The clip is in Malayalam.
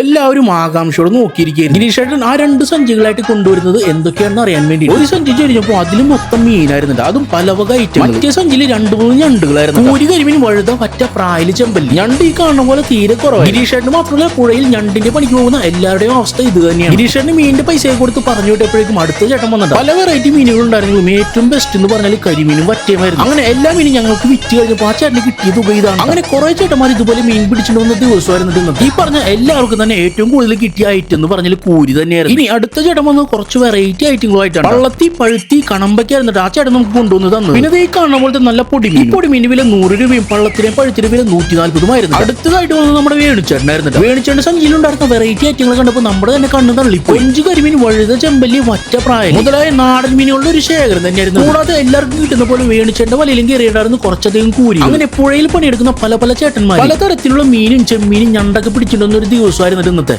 എല്ലാവരും ആകാംക്ഷയോട് നോക്കിയിരിക്കുകയായിരുന്നു. ഗിരീഷേട്ടൻ ആ രണ്ട് സഞ്ചികളായിട്ട് കൊണ്ടുവരുന്നത് എന്തൊക്കെയാണെന്ന് അറിയാൻ വേണ്ടി ഒരു സഞ്ചി ചെരിഞ്ഞപ്പോൾ അതിൽ മൊത്തം മീനായിരുന്നുണ്ട്. അതും പല വക ഐറ്റം മറ്റേ സഞ്ചിയിൽ രണ്ട് മൂന്ന് ഞണ്ടുകളായിരുന്നു. ഒരു കരിമീൻ വഴുത പറ്റ പ്രായൽ ചെമ്പല്ലി. ഞണ്ട് ഈ കാണുന്ന പോലെ തീരെ കുറവാണ് ഗിരീഷേട്ടന് മാത്രമല്ല പുഴയിൽ ഞണ്ടിന്റെ പണിക്ക് പോകുന്ന എല്ലാവരുടെയും അവസ്ഥ ഇത് തന്നെയാണ്. ഗിരീഷേട്ടന് മീനിന്റെ പൈസ കൊടുത്ത് പറഞ്ഞു വിട്ടപ്പോഴേക്കും അടുത്ത ചേട്ടൻ വന്നിട്ട് പല വെറൈറ്റി മീനുകൾ ഏറ്റവും ബെസ്റ്റ് എന്ന് പറഞ്ഞാൽ കരിമീനും വറ്റയുമായിരുന്നു. അങ്ങനെ എല്ലാ മീനും ഞങ്ങൾക്ക് വിറ്റ് കഴിഞ്ഞപ്പോൾ ആ ചേട്ടന് കിട്ടിയത് ഇതാണ് അങ്ങനെ കുറെ ചേട്ടന്മാർ ഇതുപോലെ മീൻ പിടിച്ചിട്ട് വന്ന ദിവസമായിരുന്നു. ഈ പറഞ്ഞ എല്ലാവർക്കും തന്നെ ഏറ്റവും കൂടുതൽ കിട്ടിയ ഐറ്റം എന്ന് പറഞ്ഞാൽ കൂരി തന്നെയായിരുന്നു. ഇനി അടുത്ത ചേട്ടൻ വന്ന് കുറച്ച് വെറൈറ്റി ഐറ്റങ്ങളുമായിട്ടാണ് വള്ളത്തി പഴുത്തി കണമ്പയ്ക്കായിരുന്നിട്ട് ആ ചേട്ടൻ നമുക്ക് കൊണ്ടുവന്ന് തന്നു പിന്നെ ഈ കാണുന്ന പോലത്തെ നല്ല പൊടിമീൻ. ഈ പൊടിമീൻ വില നൂറ് രൂപയും പള്ളത്തിനെ പഴുത്തിന് വില നൂറ്റി നാല്പതുമായിരുന്നു അടുത്തതായിട്ട് വന്നത് നമ്മുടെ വേണിച്ചേട്ടനായിരുന്നു വേണിച്ചേട്ടൻ സഞ്ചിയിലുണ്ടായിരുന്ന വെറൈറ്റി ഐറ്റങ്ങൾ കണ്ടപ്പോൾ നമ്മുടെ തന്നെ കണ്ണു തള്ളി കൊഞ്ച് കരിമീൻ വഴുത ചെമ്പല്ലി വറ്റ പ്രായം മുതലായ നാടൻ മീനുകളുടെ ഒരു ശേഖരം തന്നെയായിരുന്നു. കൂടാതെ എല്ലാവർക്കും കിട്ടുന്ന പോലെ വേണിച്ചേട്ടന്റെ വലയിലും കയറിയിട്ടായിരുന്നു കുറച്ചധികം കൂരി. അങ്ങനെ പുഴയിൽ പണിയെടുക്കുന്ന പല പല ചേട്ടന്മാർ പലതരത്തിലുള്ള മീനും ചെമ്മീനും ഞണ്ടൊക്കെ പിടിച്ചിട്ടുന്ന ഒരു ദിവസമായിരുന്നു ആയിരുന്നു ഇന്നത്തെ